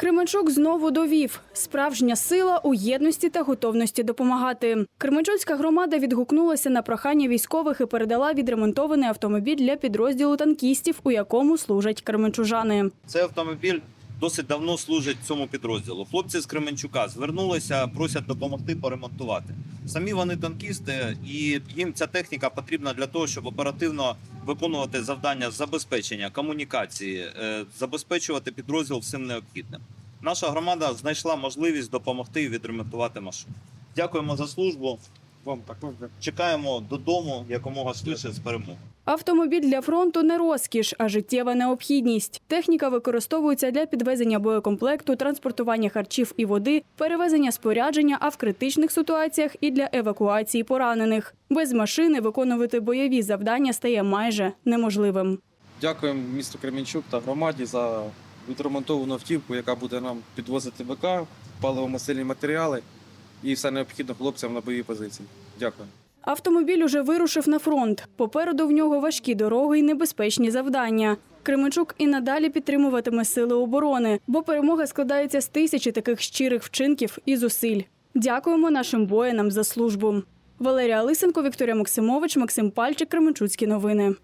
Кременчук знову довів справжня сила у єдності та готовності допомагати. Кременчуцька громада відгукнулася на прохання військових і передала відремонтований автомобіль для підрозділу танкістів, у якому служать кременчужани. Цей автомобіль досить давно служить цьому підрозділу. Хлопці з Кременчука звернулися, просять допомогти поремонтувати. Самі вони танкісти, і їм ця техніка потрібна для того, щоб оперативно виконувати завдання забезпечення комунікації, е, забезпечувати підрозділ всім необхідним. Наша громада знайшла можливість допомогти і відремонтувати машину. Дякуємо за службу. Вам також Чекаємо додому якомога швидше з перемоги. Автомобіль для фронту не розкіш, а життєва необхідність. Техніка використовується для підвезення боєкомплекту, транспортування харчів і води, перевезення спорядження, а в критичних ситуаціях і для евакуації поранених. Без машини виконувати бойові завдання стає майже неможливим. дякуємо місту Кременчук та громаді за відремонтовану автівку, яка буде нам підвозити БК, паливо-мастильні матеріали і все необхідне хлопцям на бойові позиції. Дякую. Автомобіль уже вирушив на фронт. Попереду в нього важкі дороги і небезпечні завдання. Кременчук і надалі підтримуватиме сили оборони, бо перемога складається з тисячі таких щирих вчинків і зусиль. Дякуємо нашим воїнам за службу. Валерія Лисенко, Вікторія Максимович, Максим Пальчик, Кременчуцькі новини.